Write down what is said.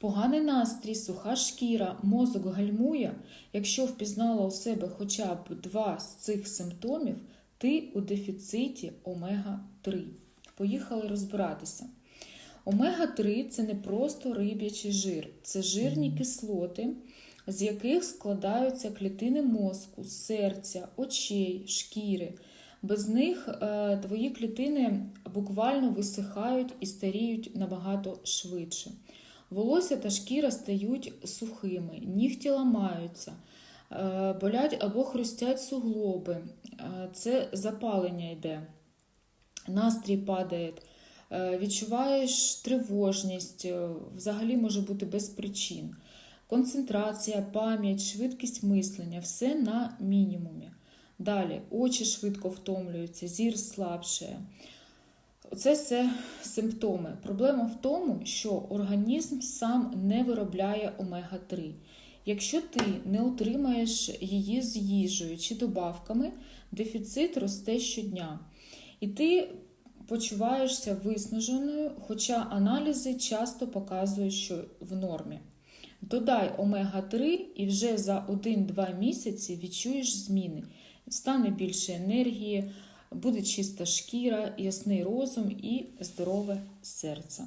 Поганий настрій, суха шкіра, мозок гальмує. Якщо впізнала у себе хоча б два з цих симптомів, ти у дефіциті омега-3. Поїхали розбиратися. Омега-3 це не просто риб'ячий жир, це жирні кислоти, з яких складаються клітини мозку, серця, очей, шкіри. Без них е, твої клітини буквально висихають і старіють набагато швидше. Волосся та шкіра стають сухими, нігті ламаються, е, болять або хрустять суглоби. Е, Це запалення йде, настрій падає, е, відчуваєш тривожність, взагалі може бути без причин. Концентрація, пам'ять, швидкість мислення все на мінімумі. Далі очі швидко втомлюються, зір слабшає. Це все симптоми. Проблема в тому, що організм сам не виробляє омега-3. Якщо ти не отримаєш її з їжею чи добавками, дефіцит росте щодня. І ти почуваєшся виснаженою, хоча аналізи часто показують, що в нормі. Додай омега-3 і вже за 1-2 місяці відчуєш зміни. Стане більше енергії, буде чиста шкіра, ясний розум і здорове серце.